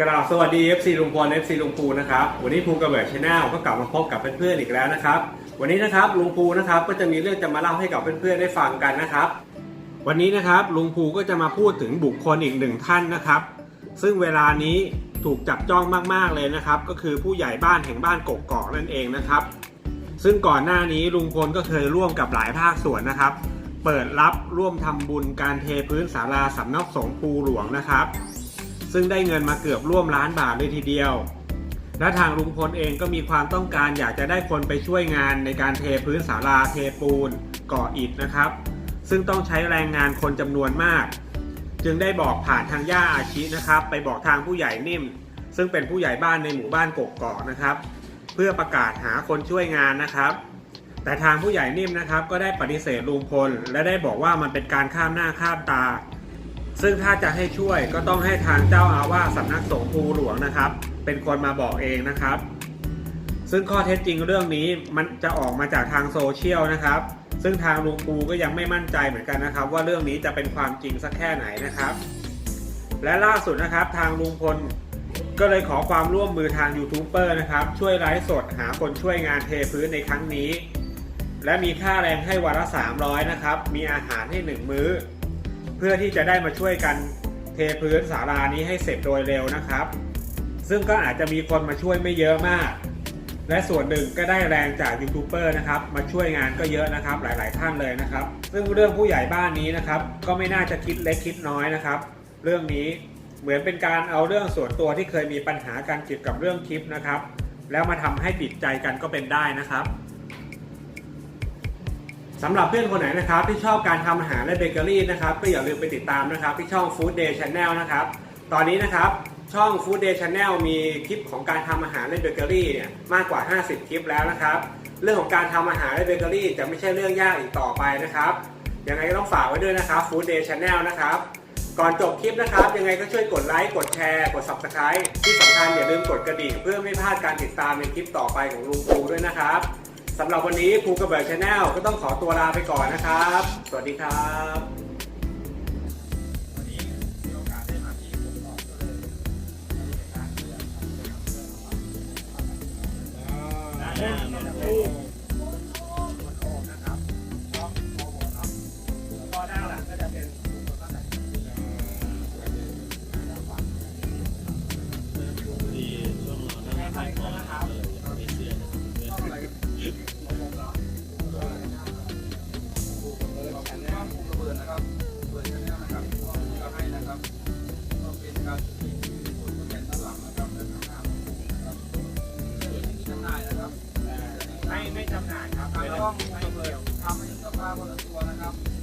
กราบสวัสดี FC ลุงพล FC ลุงปูนะครับวันนี้ภูกระเบิดชาแนลก็กลับมาพบกับเพื่อนๆอีกแล้วนะครับ วันนี้นะครับลุงปูนะครับก็จะมีเรื่องจะมาเล่าให้กับเพื่อนๆได้ฟังกันนะครับ วันนี้นะครับลุงภูก็จะมาพูดถึงบุคคลอีกหนึ่งท่านนะครับ ซึ่งเวลานี้ถูกจับจ้องมากๆเลยนะครับ ก็คือผู้ใหญ่บ้านแห่งบ้านกกอกนั่นเองนะครับ ซึ่งก่อนหน้านี้ลุงพลก็เคยร่วมกับหลายภาคส่วนนะครับ เปิดรับร่วมทำบุญการเทพื้นศาลาสำนักสงฆ์ภูหลวงนะครับ ซึ่งได้เงินมาเกือบร่วมล้านบาทเลยทีเดียว และทางลุงพลเองก็มีความต้องการอยากจะได้คนไปช่วยงานในการเทพื้นศาลาเทปูนก่ออิฐนะครับ ซึ่งต้องใช้แรงงานคนจำนวนมาก จึงได้บอกผ่านทางย่าอาชินะครับ ไปบอกทางผู้ใหญ่นิ่ม ซึ่งเป็นผู้ใหญ่บ้านในหมู่บ้านกกอกนะครับ เพื่อประกาศหาคนช่วยงานนะครับแต่ทางผู้ใหญ่นิ่มนะครับก็ได้ปฏิเสธลุงพล และได้บอกว่ามันเป็นการข้ามหน้าข้ามตา ซึ่งถ้าจะให้ช่วยก็ต้องให้ทางเจ้าอาวาสสำนักสงฆ์ภูหลวงนะครับ เป็นคนมาบอกเองนะครับ ซึ่งข้อเท็จจริงเรื่องนี้มันจะออกมาจากทางโซเชียลนะครับ ซึ่งทางลุงปูก็ยังไม่มั่นใจเหมือนกันนะครับ ว่าเรื่องนี้จะเป็นความจริงสักแค่ไหนนะครับ และล่าสุดนะครับทางลุงพลก็เลยขอความร่วมมือทางยูทูบเบอร์นะครับ ช่วยไลฟ์สดหาคนช่วยงานเทพื้นในครั้งนี้ และมีค่าแรงให้วันละ300นะครับ มีอาหารให้หนึ่งมื้อ เพื่อที่จะได้มาช่วยกันเทพื้นศาลานี้ให้เสร็จโดยเร็วนะครับ ซึ่งก็อาจจะมีคนมาช่วยไม่เยอะมาก และส่วนหนึ่งก็ได้แรงจากยูทูบเบอร์นะครับ มาช่วยงานก็เยอะนะครับ หลาย ๆ ท่านเลยนะครับ ซึ่งเรื่องผู้ใหญ่บ้านนี้นะครับ ก็ไม่น่าจะคิดเล็กคิดน้อยนะครับ เรื่องนี้เหมือนเป็นการเอาเรื่องส่วนตัวที่เคยมีปัญหากันเกี่ยวกับเรื่องคลิปนะครับ แล้วมาทำให้ติดใจกันก็เป็นได้นะครับ สำหรับเพื่อนคนไหนนะครับที่ชอบการทำอาหารและเบเกอรี่นะครับก็อย่าลืมไปติดตามนะครับที่ช่อง Food Day Channel นะครับตอนนี้นะครับช่อง Food Day Channel มีคลิปของการทำอาหารและเบเกอรี่เนี่ยมากกว่า 50 คลิปแล้วนะครับ เรื่องของการทำอาหารและเบเกอรี่จะไม่ใช่เรื่องยากอีกต่อไปนะครับยังไงก็ต้องฝากไว้ด้วยนะครับ Food Day Channel นะครับก่อนจบคลิปนะครับ ยังไงก็ช่วยกดไลค์กดแชร์กด Subscribe ที่สำคัญอย่าลืมกดกระดิ่งเพื่อไม่พลาดการติดตามในคลิปต่อไปของลุงปูด้วยนะครับ สำหรับวันนี้ภูกระเบิดชาแนลก็ต้องขอตัวลาไปก่อนนะครับ สวัสดีครับวันนี้มีโอกาสได้มาที่ผมบอกก็เลยได้นะครับช่องโมโหเนาะแล้วก็ด้านหลังก็จะเป็นที่ช่วงเรานั่งขายของนะครับ ไม่ไม่จำหน่ายครับทางช่องภูกเบิดทำให้สื้อผ้าคนละตัวนะครับ